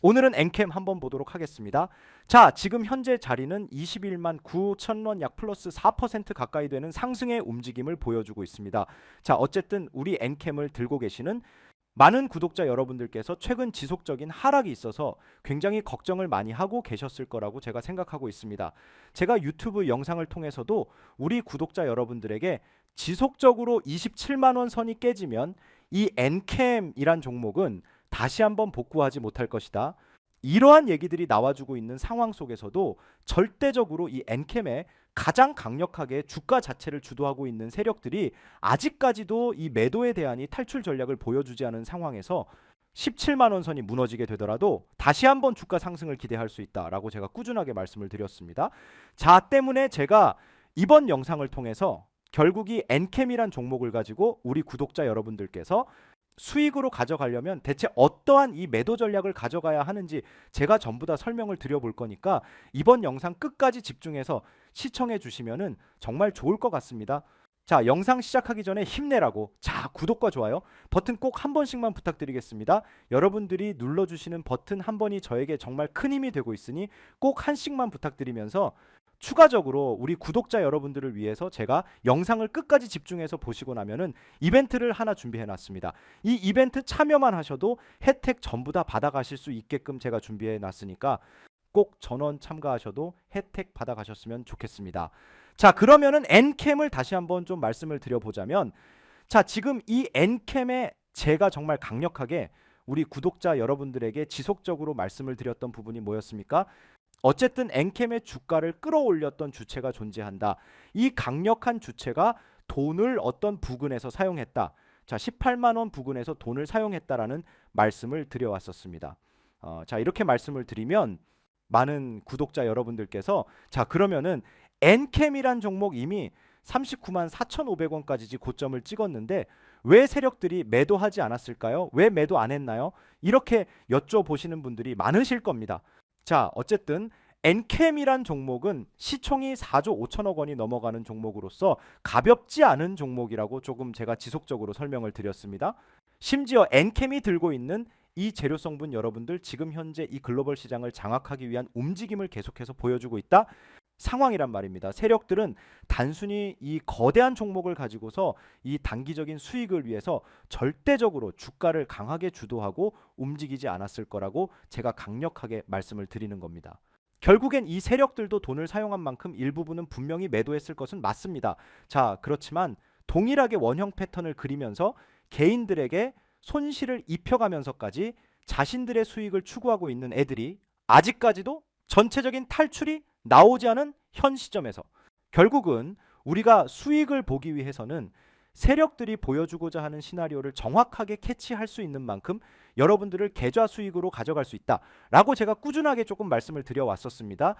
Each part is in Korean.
오늘은 엔캠 한번 보도록 하겠습니다. 자, 지금 현재 자리는 21만 9천 원 약 플러스 4% 가까이 되는 상승의 움직임을 보여주고 있습니다. 자, 어쨌든 우리 엔캠을 들고 계시는 많은 구독자 여러분들께서 최근 지속적인 하락이 있어서 굉장히 걱정을 많이 하고 계셨을 거라고 제가 생각하고 있습니다. 제가 유튜브 영상을 통해서도 우리 구독자 여러분들에게 지속적으로 27만 원 선이 깨지면 이 엔캠이란 종목은 다시 한번 복구하지 못할 것이다. 이러한 얘기들이 나와주고 있는 상황 속에서도 절대적으로 이 엔캠에 가장 강력하게 주가 자체를 주도하고 있는 세력들이 아직까지도 이 매도에 대한 이 탈출 전략을 보여주지 않은 상황에서 17만 원 선이 무너지게 되더라도 다시 한번 주가 상승을 기대할 수 있다라고 제가 꾸준하게 말씀을 드렸습니다. 자 때문에 제가 이번 영상을 통해서 결국 이 엔캠이란 종목을 가지고 우리 구독자 여러분들께서 수익으로 가져가려면 대체 어떠한 이 매도 전략을 가져가야 하는지 제가 전부 다 설명을 드려볼 거니까 이번 영상 끝까지 집중해서 시청해 주시면은 정말 좋을 것 같습니다. 자, 영상 시작하기 전에 힘내라고. 자, 구독과 좋아요 버튼 꼭 한 번씩만 부탁드리겠습니다. 여러분들이 눌러 주시는 버튼 한 번이 저에게 정말 큰 힘이 되고 있으니 꼭 한씩만 부탁드리면서 추가적으로 우리 구독자 여러분들을 위해서 제가 영상을 끝까지 집중해서 보시고 나면은 이벤트를 하나 준비해 놨습니다. 이 이벤트 참여만 하셔도 혜택 전부 다 받아가실 수 있게끔 제가 준비해 놨으니까 꼭 전원 참가하셔도 혜택 받아가셨으면 좋겠습니다. 자, 그러면은 엔캠을 다시 한번 좀 말씀을 드려보자면 자, 지금 이 엔캠에 제가 정말 강력하게 우리 구독자 여러분들에게 지속적으로 말씀을 드렸던 부분이 뭐였습니까? 어쨌든 엔캠의 주가를 끌어올렸던 주체가 존재한다. 이 강력한 주체가 돈을 어떤 부근에서 사용했다. 자, 18만 원 부근에서 돈을 사용했다라는 말씀을 드려왔었습니다. 어, 자, 이렇게 말씀을 드리면 많은 구독자 여러분들께서 자, 그러면은 엔캠이란 종목 이미 39만 4,500원까지 고점을 찍었는데 왜 세력들이 매도하지 않았을까요? 왜 매도 안 했나요? 이렇게 여쭤보시는 분들이 많으실 겁니다. 자, 어쨌든 엔캠이란 종목은 시총이 4조 5천억 원이 넘어가는 종목으로서 가볍지 않은 종목이라고 조금 제가 지속적으로 설명을 드렸습니다. 심지어 엔캠이 들고 있는 이 재료 성분 여러분들 지금 현재 이 글로벌 시장을 장악하기 위한 움직임을 계속해서 보여주고 있다. 상황이란 말입니다. 세력들은 단순히 이 거대한 종목을 가지고서 이 단기적인 수익을 위해서 절대적으로 주가를 강하게 주도하고 움직이지 않았을 거라고 제가 강력하게 말씀을 드리는 겁니다. 결국엔 이 세력들도 돈을 사용한 만큼 일부분은 분명히 매도했을 것은 맞습니다. 자, 그렇지만 동일하게 원형 패턴을 그리면서 개인들에게 손실을 입혀가면서까지 자신들의 수익을 추구하고 있는 애들이 아직까지도 전체적인 탈출이 나오지 않은 현 시점에서 결국은 우리가 수익을 보기 위해서는 세력들이 보여주고자 하는 시나리오를 정확하게 캐치할 수 있는 만큼 여러분들을 계좌 수익으로 가져갈 수 있다라고 제가 꾸준하게 조금 말씀을 드려왔었습니다.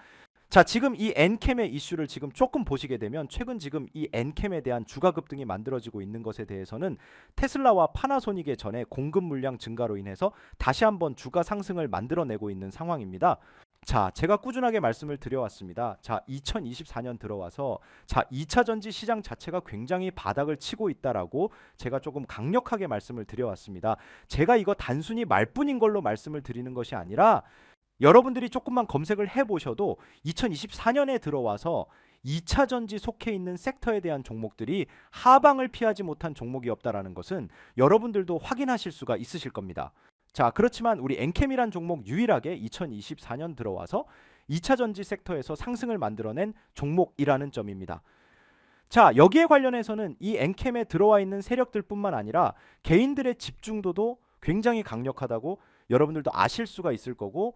자, 지금 이 엔캠의 이슈를 지금 조금 보시게 되면 최근 지금 이 엔캠에 대한 주가 급등이 만들어지고 있는 것에 대해서는 테슬라와 파나소닉의 전에 공급 물량 증가로 인해서 다시 한번 주가 상승을 만들어내고 있는 상황입니다. 자, 제가 꾸준하게 말씀을 드려왔습니다. 자, 2024년 들어와서 자, 2차 전지 시장 자체가 굉장히 바닥을 치고 있다라고 제가 조금 강력하게 말씀을 드려왔습니다. 제가 이거 단순히 말뿐인 걸로 말씀을 드리는 것이 아니라 여러분들이 조금만 검색을 해 보셔도 2024년에 들어와서 2차 전지 속해 있는 섹터에 대한 종목들이 하방을 피하지 못한 종목이 없다라는 것은 여러분들도 확인하실 수가 있으실 겁니다. 자, 그렇지만 우리 엔캠이란 종목 유일하게 2024년 들어와서 2차 전지 섹터에서 상승을 만들어낸 종목이라는 점입니다. 자, 여기에 관련해서는 이 엔캠에 들어와 있는 세력들뿐만 아니라 개인들의 집중도도 굉장히 강력하다고 여러분들도 아실 수가 있을 거고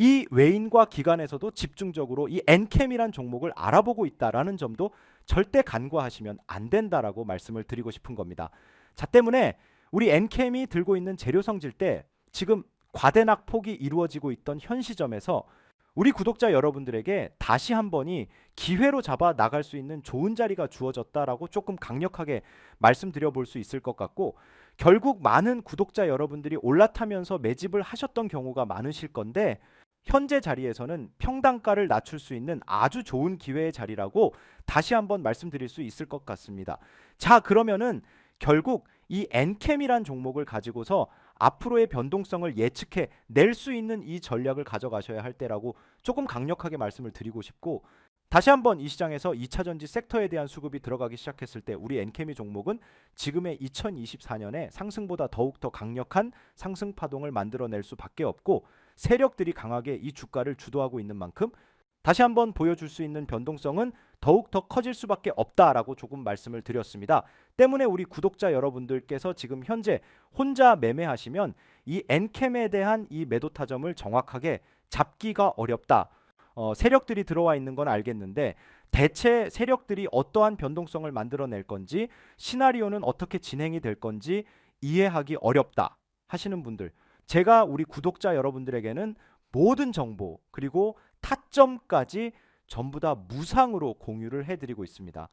이 외인과 기관에서도 집중적으로 이 엔캠이란 종목을 알아보고 있다라는 점도 절대 간과하시면 안 된다라고 말씀을 드리고 싶은 겁니다. 자 때문에 우리 엔캠이 들고 있는 재료 성질 때 지금 과대 낙 폭이 이루어지고 있던 현 시점에서 우리 구독자 여러분들에게 다시 한 번이 기회로 잡아 나갈 수 있는 좋은 자리가 주어졌다라고 조금 강력하게 말씀드려 볼 수 있을 것 같고 결국 많은 구독자 여러분들이 올라타면서 매집을 하셨던 경우가 많으실 건데 현재 자리에서는 평단가를 낮출 수 있는 아주 좋은 기회의 자리라고 다시 한번 말씀드릴 수 있을 것 같습니다. 자, 그러면은 결국 이 엔캠이란 종목을 가지고서 앞으로의 변동성을 예측해 낼 수 있는 이 전략을 가져가셔야 할 때라고 조금 강력하게 말씀을 드리고 싶고 다시 한번 이 시장에서 2차 전지 섹터에 대한 수급이 들어가기 시작했을 때 우리 엔케미 종목은 지금의 2024년에 상승보다 더욱 더 강력한 상승 파동을 만들어낼 수밖에 없고 세력들이 강하게 이 주가를 주도하고 있는 만큼 다시 한번 보여줄 수 있는 변동성은 더욱 더 커질 수밖에 없다라고 조금 말씀을 드렸습니다. 때문에 우리 구독자 여러분들께서 지금 현재 혼자 매매하시면 이 엔캠에 대한 이 매도 타점을 정확하게 잡기가 어렵다. 어, 세력들이 들어와 있는 건 알겠는데 대체 세력들이 어떠한 변동성을 만들어낼 건지 시나리오는 어떻게 진행이 될 건지 이해하기 어렵다 하시는 분들 제가 우리 구독자 여러분들에게는 모든 정보 그리고 타점까지 전부 다 무상으로 공유를 해드리고 있습니다.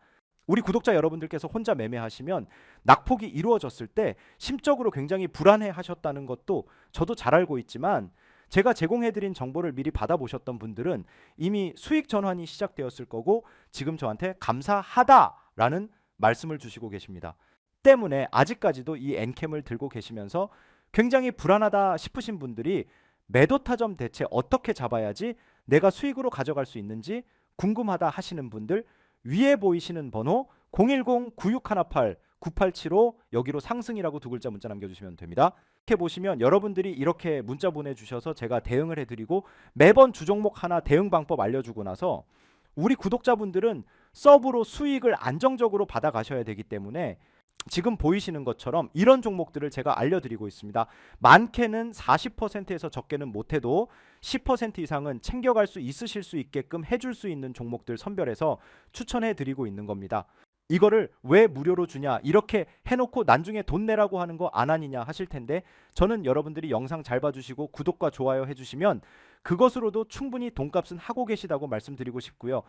우리 구독자 여러분들께서 혼자 매매하시면 낙폭이 이루어졌을 때 심적으로 굉장히 불안해 하셨다는 것도 저도 잘 알고 있지만 제가 제공해드린 정보를 미리 받아보셨던 분들은 이미 수익 전환이 시작되었을 거고 지금 저한테 감사하다라는 말씀을 주시고 계십니다. 때문에 아직까지도 이 엔캠을 들고 계시면서 굉장히 불안하다 싶으신 분들이 매도 타점 대체 어떻게 잡아야지 내가 수익으로 가져갈 수 있는지 궁금하다 하시는 분들 위에 보이시는 번호 010-9618-9875 여기로 상승이라고 두 글자 문자 남겨주시면 됩니다. 이렇게 보시면 여러분들이 이렇게 문자 보내주셔서 제가 대응을 해드리고 매번 주 종목 하나 대응 방법 알려주고 나서 우리 구독자분들은 서브로 수익을 안정적으로 받아가셔야 되기 때문에 지금 보이시는 것처럼 이런 종목들을 제가 알려드리고 있습니다. 많게는 40%에서 적게는 못해도 10% 이상은 챙겨갈 수 있으실 수 있게끔 해줄 수 있는 종목들 선별해서 추천해드리고 있는 겁니다. 이거를 왜 무료로 주냐 이렇게 해놓고 나중에 돈 내라고 하는 거안 아니냐 하실 텐데 저는 여러분들이 영상 잘 봐주시고 구독과 좋아요 해주시면 그것으로도 충분히 돈값은 하고 계시다고 말씀드리고 싶고요.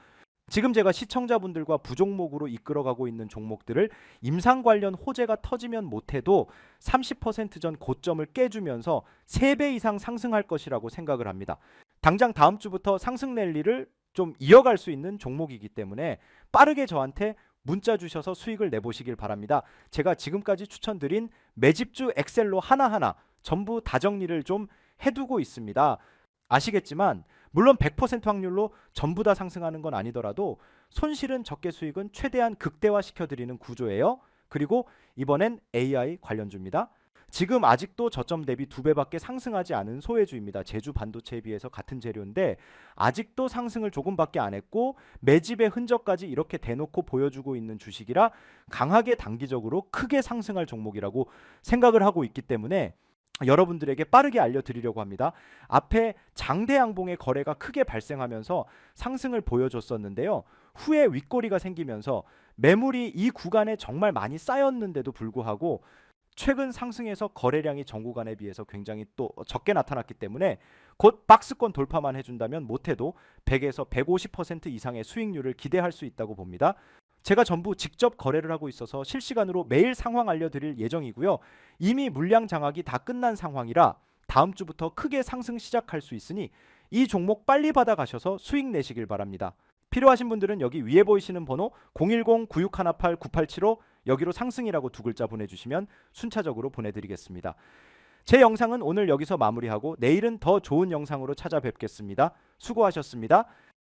지금 제가 시청자분들과 부종목으로 이끌어가고 있는 종목들을 임상 관련 호재가 터지면 못해도 30%전 고점을 깨주면서 3배 이상 상승할 것이라고 생각을 합니다. 당장 다음 주부터 상승 랠리를 좀 이어갈 수 있는 종목이기 때문에 빠르게 저한테 문자 주셔서 수익을 내보시길 바랍니다. 제가 지금까지 추천드린 매집주 엑셀로 하나하나 전부 다 정리를 좀 해두고 있습니다. 아시겠지만 물론 100% 확률로 전부 다 상승하는 건 아니더라도 손실은 적게 수익은 최대한 극대화 시켜 드리는 구조예요. 그리고 이번엔 AI 관련주입니다. 지금 아직도 저점 대비 두 배밖에 상승하지 않은 소외주입니다. 제주 반도체에 비해서 같은 재료인데 아직도 상승을 조금밖에 안 했고 매집의 흔적까지 이렇게 대놓고 보여주고 있는 주식이라 강하게 단기적으로 크게 상승할 종목이라고 생각을 하고 있기 때문에 여러분들에게 빠르게 알려드리려고 합니다. 앞에 장대 양봉의 거래가 크게 발생하면서 상승을 보여줬었는데요. 후에 윗꼬리가 생기면서 매물이 이 구간에 정말 많이 쌓였는데도 불구하고 최근 상승에서 거래량이 전 구간에 비해서 굉장히 또 적게 나타났기 때문에 곧 박스권 돌파만 해준다면 못해도 100에서 150% 이상의 수익률을 기대할 수 있다고 봅니다. 제가 전부 직접 거래를 하고 있어서 실시간으로 매일 상황 알려드릴 예정이고요. 이미 물량 장악이 다 끝난 상황이라 다음 주부터 크게 상승 시작할 수 있으니 이 종목 빨리 받아가셔서 수익 내시길 바랍니다. 필요하신 분들은 여기 위에 보이시는 번호 010-9618-9875 여기로 상승이라고 두 글자 보내주시면 순차적으로 보내드리겠습니다. 제 영상은 오늘 여기서 마무리하고 내일은 더 좋은 영상으로 찾아뵙겠습니다. 수고하셨습니다.